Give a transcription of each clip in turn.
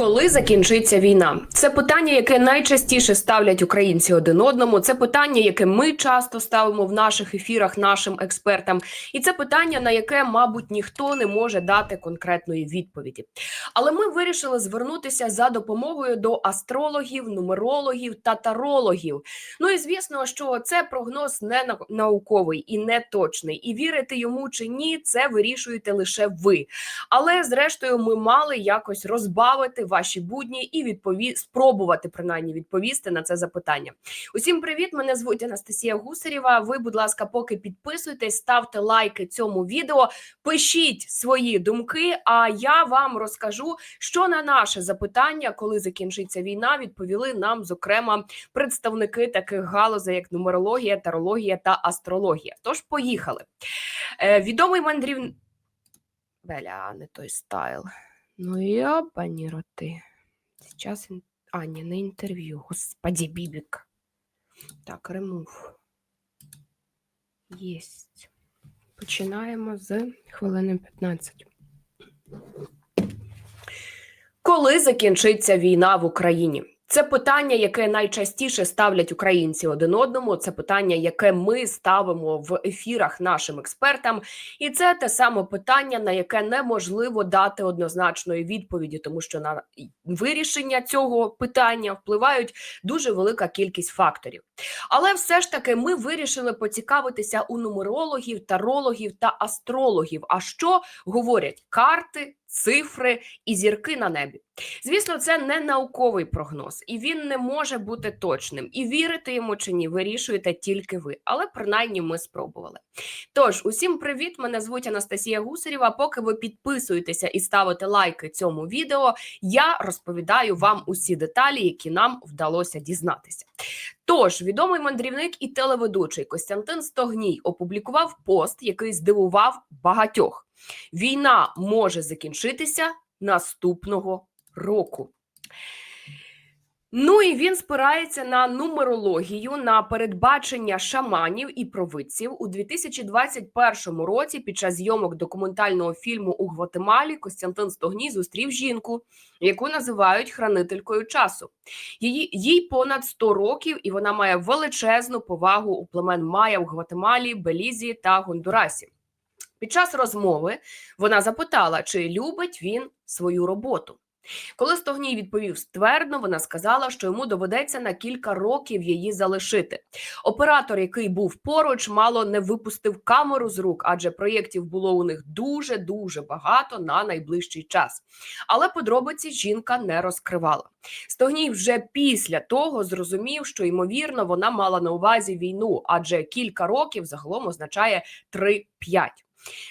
Коли закінчиться війна? Це питання, яке найчастіше ставлять українці один одному. Це питання, яке ми часто ставимо в наших ефірах нашим експертам, і це питання, на яке, мабуть, ніхто не може дати конкретної відповіді. Але ми вирішили звернутися за допомогою до астрологів, нумерологів та тарологів. Ну і звісно, що це прогноз не науковий і не точний, і вірити йому чи ні, це вирішуєте лише ви. Але зрештою, ми мали якось розбавити ваші будні і відпові... спробувати принаймні відповісти на це запитання. Усім привіт! Мене звуть Анастасія Гусарєва. Ви, будь ласка, поки підписуйтесь, ставте лайки цьому відео, пишіть свої думки. А я вам розкажу, що на наше запитання, коли закінчиться війна, відповіли нам, зокрема, представники таких галузей, як нумерологія, тарологія та астрологія. Тож поїхали. Е, відомий мандрів... Беля, не той стайл. Ну я пані роти. Сейчас а, не інтерв'ю. Господі, бібік. Так, ремув. Єсть. Починаємо з хвилини 15. Коли закінчиться війна в Україні? Це питання, яке найчастіше ставлять українці один одному. Це питання, яке ми ставимо в ефірах нашим експертам, і це те саме питання, на яке неможливо дати однозначної відповіді, тому що на вирішення цього питання впливають дуже велика кількість факторів. Але все ж таки ми вирішили поцікавитися у нумерологів, тарологів та астрологів. А що говорять карти, цифри і зірки на небі? Звісно, це не науковий прогноз, і він не може бути точним. І вірити йому чи ні, вирішуєте тільки ви. Але принаймні ми спробували. Тож, усім привіт! Мене звуть Анастасія Гусарєва. Поки ви підписуєтеся і ставите лайки цьому відео, я розповідаю вам усі деталі, які нам вдалося дізнатися. Тож, відомий мандрівник і телеведучий Костянтин Стогній опублікував пост, який здивував багатьох. Війна може закінчитися наступного року. Ну і він спирається на нумерологію, на передбачення шаманів і провидців у 2021 році. Під час зйомок документального фільму у Гватемалі Костянтин Стогній зустрів жінку, яку називають хранителькою часу. Її їй понад 100 років, і вона має величезну повагу у племен Майя в Гватемалі, Белізі та Гондурасі. Під час розмови вона запитала, чи любить він свою роботу. Коли Стогній відповів ствердно, вона сказала, що йому доведеться на кілька років її залишити. Оператор, який був поруч, мало не випустив камеру з рук, адже проєктів було у них дуже дуже багато на найближчий час. Але подробиці жінка не розкривала. Стогній вже після того зрозумів, що ймовірно вона мала на увазі війну, адже кілька років загалом означає 3-5.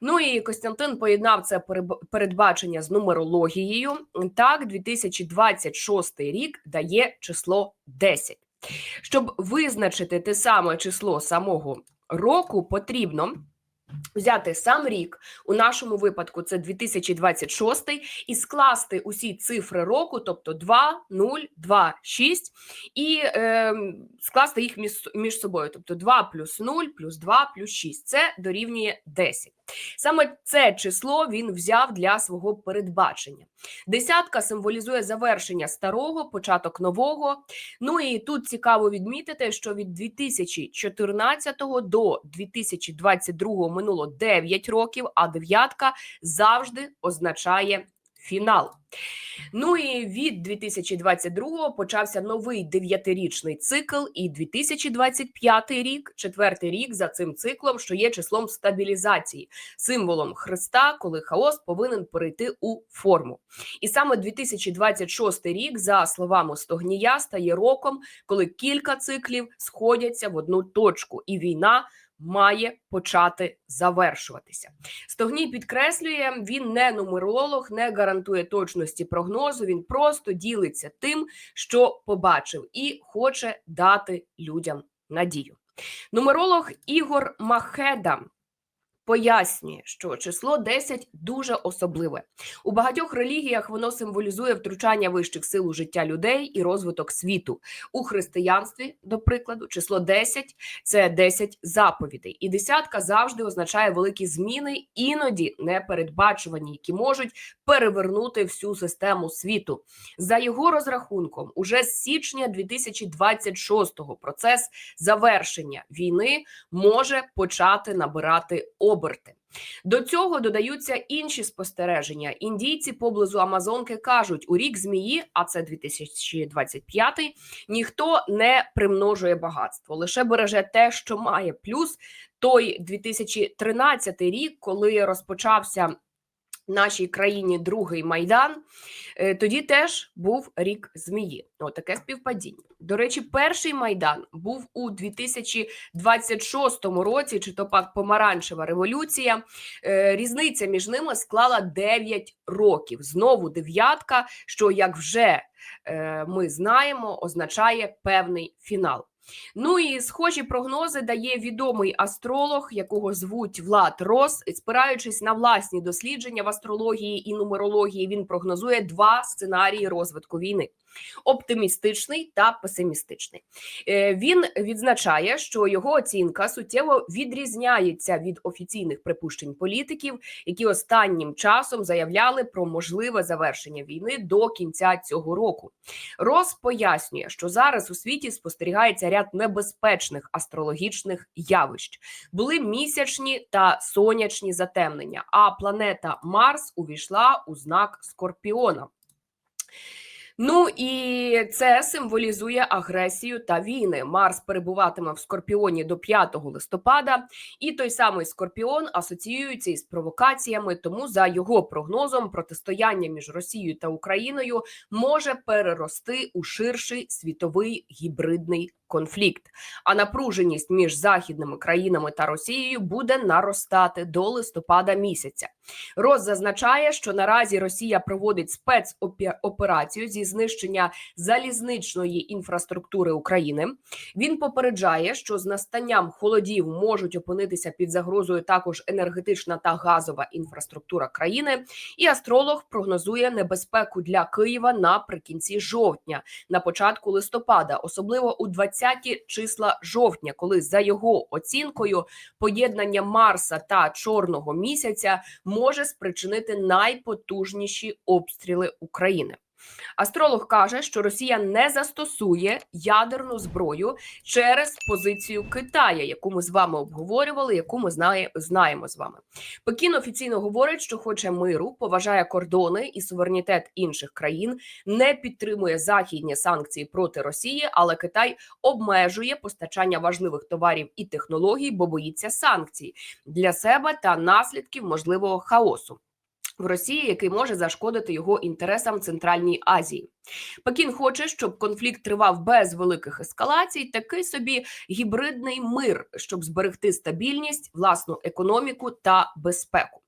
Ну і Костянтин поєднав це передбачення з нумерологією. Так, 2026 рік дає число 10. Щоб визначити те саме число самого року, потрібно взяти сам рік. У нашому випадку це 2026, і скласти усі цифри року, тобто 2, 0, 2, 6, і е, скласти їх між, між собою. Тобто 2 плюс 0 плюс 2 плюс 6. Це дорівнює 10. Саме це число він взяв для свого передбачення. Десятка символізує завершення старого, початок нового. Ну і тут цікаво відмітити, що від 2014 до 2022 минуло 9 років, а дев'ятка завжди означає фінал. Ну і від 2022 почався новий дев'ятирічний цикл, і 2025 рік, четвертий рік за цим циклом, що є числом стабілізації, символом Христа, коли хаос повинен перейти у форму. І саме 2026 рік, за словами Стогнія, стає роком, коли кілька циклів сходяться в одну точку, і війна має почати завершуватися. Стогній підкреслює, він не нумеролог, не гарантує точності прогнозу. Він просто ділиться тим, що побачив, і хоче дати людям надію. Нумеролог Ігор Махеда пояснює, що число 10 дуже особливе. У багатьох релігіях воно символізує втручання вищих сил у життя людей і розвиток світу. У християнстві, до прикладу, число 10 – це 10 заповідей, і десятка завжди означає великі зміни, іноді непередбачувані, які можуть перевернути всю систему світу. За його розрахунком, уже з січня 2026-го процес завершення війни може почати набирати оберти. До цього додаються інші спостереження. Індійці поблизу Амазонки кажуть, у рік змії, а це 2025, ніхто не примножує багатство, лише береже те, що має. Плюс той 2013 рік, коли розпочався нашій країні другий майдан. е, Тоді теж був рік змії. Отаке співпадіння. До речі, перший майдан був у 2026 році, чи то помаранчева революція. Е, Різниця між ними склала 9 років. Знову дев'ятка, що як вже е, ми знаємо, означає певний фінал. Ну і схожі прогнози дає відомий астролог, якого звуть Влад Рос. Спираючись на власні дослідження в астрології і нумерології, він прогнозує два сценарії розвитку війни: оптимістичний та песимістичний. Е, Він відзначає, що його оцінка суттєво відрізняється від офіційних припущень політиків, які останнім часом заявляли про можливе завершення війни до кінця цього року. Рос пояснює, що зараз у світі спостерігається ряд небезпечних астрологічних явищ. Були місячні та сонячні затемнення, а планета Марс увійшла у знак Скорпіона. Ну і це символізує агресію та війни. Марс перебуватиме в Скорпіоні до 5 листопада, і той самий Скорпіон асоціюється із провокаціями. Тому, за його прогнозом, протистояння між Росією та Україною може перерости у ширший світовий гібридний конфлікт. А напруженість між західними країнами та Росією буде наростати до листопада місяця. Роз зазначає, що наразі Росія проводить спецоперацію зі знищення залізничної інфраструктури України. Він попереджає, що з настанням холодів можуть опинитися під загрозою також енергетична та газова інфраструктура країни. І астролог прогнозує небезпеку для Києва наприкінці жовтня, на початку листопада, особливо у 20-ті числа жовтня, коли за його оцінкою поєднання Марса та Чорного місяця може спричинити найпотужніші обстріли України. Астролог каже, що Росія не застосує ядерну зброю через позицію Китая, яку ми з вами обговорювали, яку ми знає, знаємо з вами. Пекін офіційно говорить, що хоче миру, поважає кордони і суверенітет інших країн, не підтримує західні санкції проти Росії, але Китай обмежує постачання важливих товарів і технологій, бо боїться санкцій для себе та наслідків можливого хаосу в Росії, який може зашкодити його інтересам Центральній Азії. Пекін хоче, щоб конфлікт тривав без великих ескалацій, такий собі гібридний мир, щоб зберегти стабільність, власну економіку та безпеку.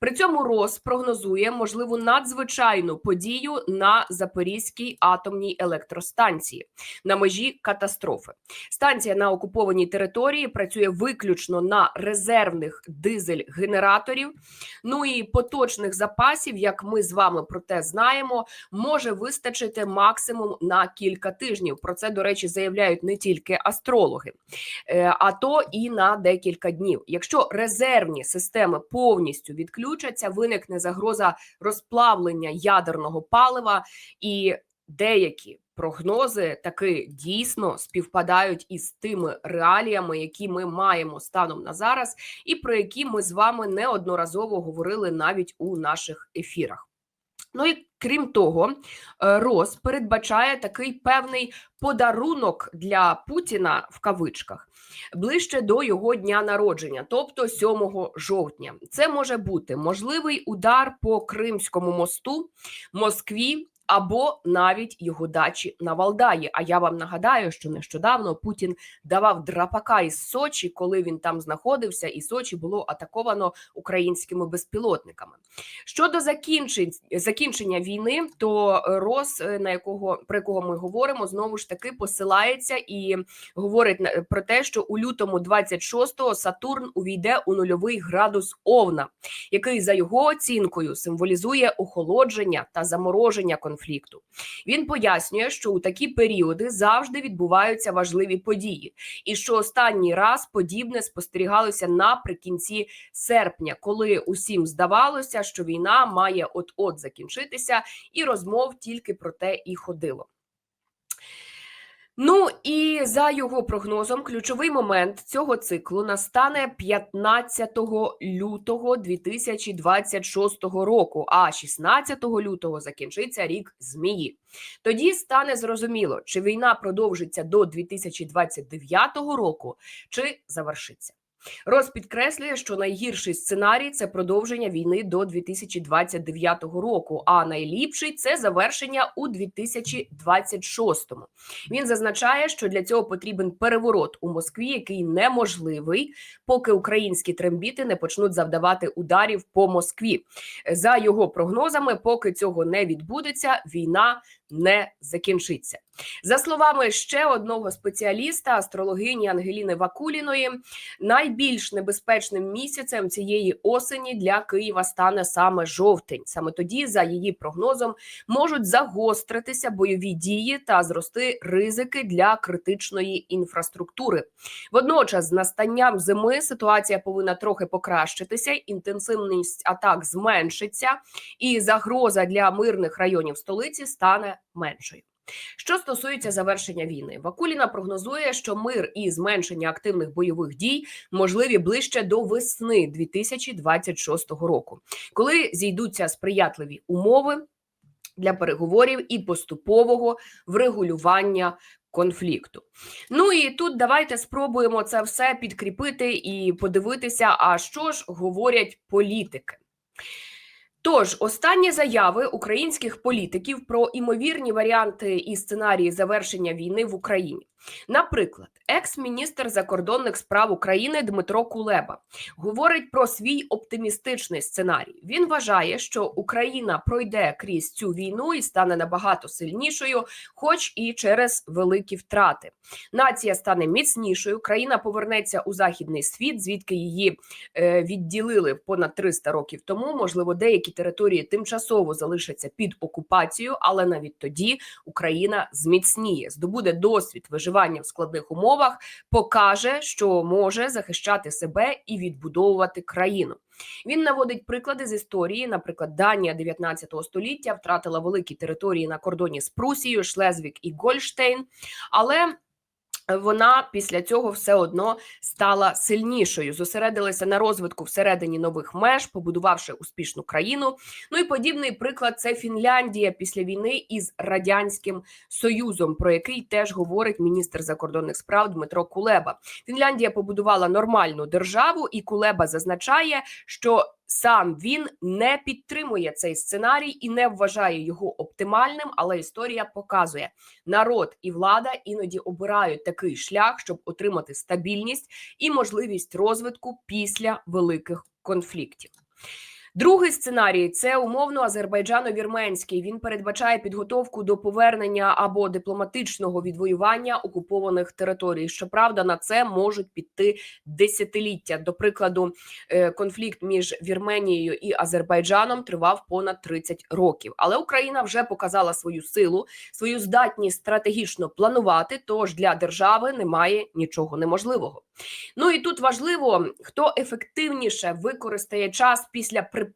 При цьому РОС прогнозує можливу надзвичайну подію на Запорізькій атомній електростанції на межі катастрофи. Станція на окупованій території працює виключно на резервних дизель-генераторів. Ну і поточних запасів, як ми з вами про те знаємо, може вистачити максимум на кілька тижнів. Про це, до речі, заявляють не тільки астрологи, Е, а то і на декілька днів. Якщо резервні системи повністю відключаться, виникне загроза розплавлення ядерного палива і деякі. Прогнози таки дійсно співпадають із тими реаліями, які ми маємо станом на зараз, і про які ми з вами неодноразово говорили навіть у наших ефірах. Ну і крім того, е, Рос передбачає такий певний подарунок для Путіна в кавичках ближче до його дня народження, тобто 7 жовтня. Це може бути можливий удар по Кримському мосту, Москві. Або навіть його дачі на Валдаї. А я вам нагадаю, що нещодавно Путін давав драпака із Сочі, коли він там знаходився, і Сочі було атаковано українськими безпілотниками. Щодо закінчень закінчення війни, то Рос, е, на якого про якого ми говоримо, знову ж таки посилається і говорить про те, що у лютому 26-го Сатурн увійде у нульовий градус Овна, який за його оцінкою символізує охолодження та замороження конфлікту. Він пояснює, що у такі періоди завжди відбуваються важливі події, і що останній раз подібне спостерігалося наприкінці серпня, коли усім здавалося, що війна має от-от закінчитися, і розмов тільки про те і ходило. Ну і за його прогнозом, ключовий момент цього циклу настане 15 лютого 2026 року, а 16 лютого закінчиться рік змії. Тоді стане зрозуміло, чи війна продовжиться до 2029 року, чи завершиться. Роз підкреслює, що найгірший сценарій це продовження війни до 2029 року, а найліпший це завершення у 2026. Він зазначає, що для цього потрібен переворот у Москві, який неможливий, поки українські трембіти не почнуть завдавати ударів по Москві. За його прогнозами, поки цього не відбудеться, війна не закінчиться. За словами ще одного спеціаліста, астрологині Ангеліни Вакуліної, найбільш небезпечним місяцем цієї осені для Києва стане саме жовтень. Саме тоді, за її прогнозом, можуть загостритися бойові дії та зрости ризики для критичної інфраструктури. Водночас, з настанням зими ситуація повинна трохи покращитися, інтенсивність атак зменшиться, і загроза для мирних районів столиці стане меншою. Що стосується завершення війни, Вакуліна прогнозує, що мир і зменшення активних бойових дій можливі ближче до весни 2026 року, коли зійдуться сприятливі умови для переговорів і поступового врегулювання конфлікту. Ну і тут давайте спробуємо це все підкріпити і подивитися, а що ж говорять політики. Тож останні заяви українських політиків про імовірні варіанти і сценарії завершення війни в Україні. Наприклад, екс-міністр закордонних справ України Дмитро Кулеба говорить про свій оптимістичний сценарій. Він вважає, що Україна пройде крізь цю війну і стане набагато сильнішою, хоч і через великі втрати. Нація стане міцнішою, країна повернеться у західний світ, звідки її е, відділили понад 300 років тому. Можливо, деякі території тимчасово залишаться під окупацією, але навіть тоді Україна зміцніє, здобуде досвід виживання в складних умовах, покаже, що може захищати себе і відбудовувати країну. Він наводить приклади з історії. Наприклад, Данія 19 століття втратила великі території на кордоні з Прусією, Шлезвік і Гольштейн, але вона після цього все одно стала сильнішою, зосередилася на розвитку всередині нових меж, побудувавши успішну країну. Ну і подібний приклад це Фінляндія після війни із радянським союзом, про який теж говорить міністр закордонних справ Дмитро Кулеба. Фінляндія побудувала нормальну державу, і Кулеба зазначає, що сам він не підтримує цей сценарій і не вважає його оптимальним. Але історія показує, народ і влада іноді обирають такий шлях, щоб отримати стабільність і можливість розвитку після великих конфліктів. Другий сценарій це умовно азербайджано-вірменський. Він передбачає підготовку до повернення або дипломатичного відвоювання окупованих територій. Щоправда, на це можуть піти десятиліття. До прикладу, е, конфлікт між Вірменією і Азербайджаном тривав понад 30 років. Але Україна вже показала свою силу, свою здатність стратегічно планувати. Тож для держави немає нічого неможливого. Ну і тут важливо, хто ефективніше використає час після припинення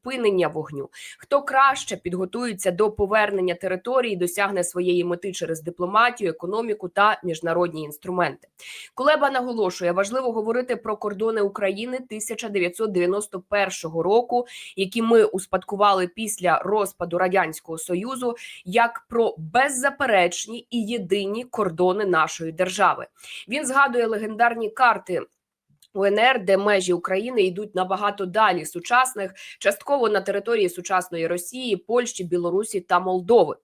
вогню, хто краще підготується до повернення території, досягне своєї мети через дипломатію, економіку та міжнародні інструменти. Кулеба наголошує, важливо говорити про кордони України 1991 року, які ми успадкували після розпаду радянського союзу, як про беззаперечні і єдині кордони нашої держави. Він згадує легендарні карти УНР, де межі України йдуть набагато далі сучасних, частково на території сучасної Росії, Польщі, Білорусі та Молдови.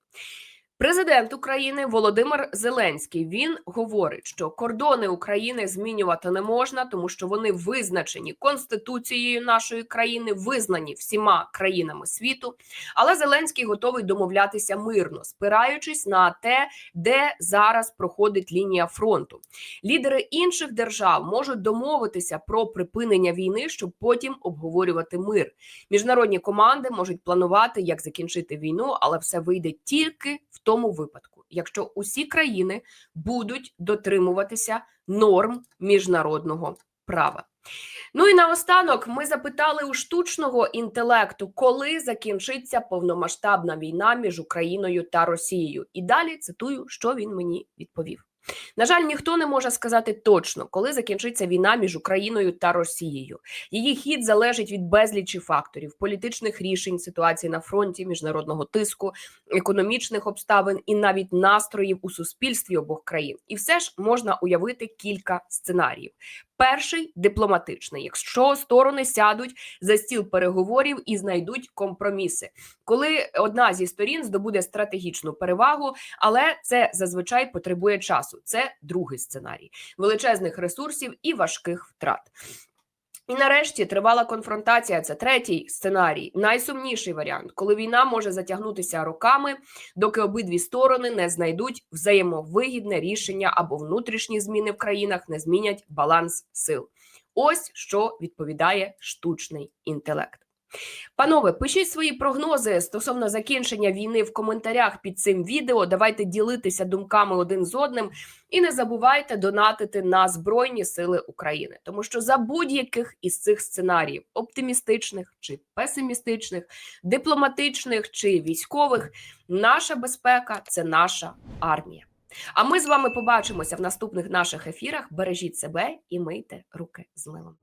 Президент України Володимир Зеленський він говорить, що кордони України змінювати не можна, тому що вони визначені конституцією нашої країни, визнані всіма країнами світу. Але Зеленський готовий домовлятися мирно, спираючись на те, де зараз проходить лінія фронту. Лідери інших держав можуть домовитися про припинення війни, щоб потім обговорювати мир. Міжнародні команди можуть планувати, як закінчити війну, але все вийде тільки в тому випадку, якщо усі країни будуть дотримуватися норм міжнародного права. Ну і наостанок ми запитали у штучного інтелекту, коли закінчиться повномасштабна війна між Україною та Росією. І далі цитую, що він мені відповів. На жаль, ніхто не може сказати точно, коли закінчиться війна між Україною та Росією. Її хід залежить від безлічі факторів: політичних рішень, ситуації на фронті, міжнародного тиску, економічних обставин і навіть настроїв у суспільстві обох країн. І все ж можна уявити кілька сценаріїв. Перший дипломатичний, якщо сторони сядуть за стіл переговорів і знайдуть компроміси, коли одна зі сторін здобуде стратегічну перевагу, але це зазвичай потребує часу. Це другий сценарій величезних ресурсів і важких втрат. І нарешті тривала конфронтація. Це третій сценарій, найсумніший варіант, коли війна може затягнутися роками, доки обидві сторони не знайдуть взаємовигідне рішення або внутрішні зміни в країнах не змінять баланс сил. Ось що відповідає штучний інтелект. Панове, пишіть свої прогнози стосовно закінчення війни в коментарях під цим відео. Давайте ділитися думками один з одним. І не забувайте донатити на Збройні Сили України, тому що за будь-яких із цих сценаріїв оптимістичних чи песимістичних, дипломатичних чи військових, наша безпека це наша армія. А ми з вами побачимося в наступних наших ефірах. Бережіть себе і мийте руки з милом.